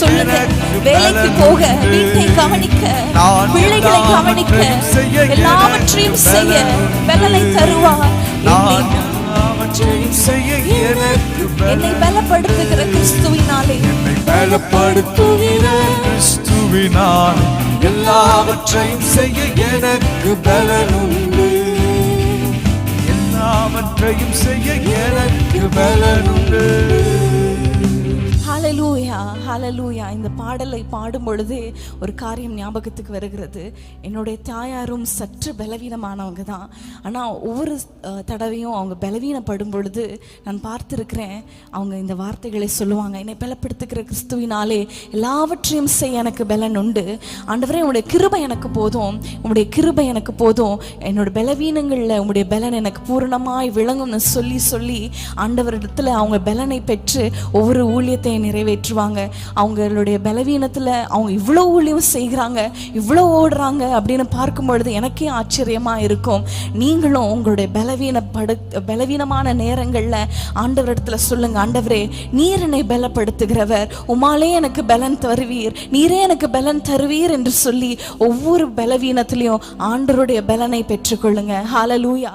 சொல்லுங்க. வேலைக்கு போக வீட்டை கவனிக்க பிள்ளைகளை கவனிக்க எல்லாவற்றையும் செய்ய பலனை தருவார். என்னை எல்லாவற்றையும் செய்ய என்னை பலப்படுத்துகிற கிறிஸ்துவினாலே. பலப்படுத்துகிற கிறிஸ்துவினால் எல்லாவற்றையும் செய்ய எனக்கு பலனுண்டு. எல்லாவற்றையும் செய்ய எனக்கு பலனுண்டு. ஹலலூயா இந்த பாடலை பாடும் பொழுதே ஒரு காரியம் ஞாபகத்துக்கு வருகிறது. என்னுடைய தாயாரும் சற்று பலவீனமானவங்க தான் ஆனால் ஒவ்வொரு தடவையும் அவங்க பலவீனப்படும் பொழுது நான் பார்த்துருக்கிறேன். அவங்க இந்த வார்த்தைகளை சொல்லுவாங்க. என்னை பலப்படுத்துகிற கிறிஸ்துவினாலே எல்லாவற்றையும் செய்ய எனக்கு பலன் உண்டு. ஆண்டவரே உங்களுடைய கிருபை எனக்கு போதும். உங்களுடைய கிருபை எனக்கு போதும். என்னோட பலவீனங்களில் உங்களுடைய பலன் எனக்கு பூரணமாய் விளங்கும்னு சொல்லி சொல்லி ஆண்டவரிடத்தில் அவங்க பலனை பெற்று ஒவ்வொரு ஊழியத்தை நிறைவேற்றுவாங்க. அவங்களுடைய பலவீனத்தில் அவங்க இவ்வளோ ஊழியம் செய்கிறாங்க இவ்வளோ ஓடுறாங்க அப்படின்னு பார்க்கும் பொழுது எனக்கே ஆச்சரியமாக இருக்கும். நீங்களும் உங்களுடைய பலவீனப்படு பலவீனமான நேரங்களில் ஆண்டவரிடத்துல சொல்லுங்க ஆண்டவரே நீர் என்னை பலப்படுத்துகிறவர். உமாலே எனக்கு பலன் தருவீர். நீரே எனக்கு பலன் தருவீர் என்று சொல்லி ஒவ்வொரு பலவீனத்திலையும் ஆண்டவருடைய பலனை பெற்றுக்கொள்ளுங்க. ஹாலலூயா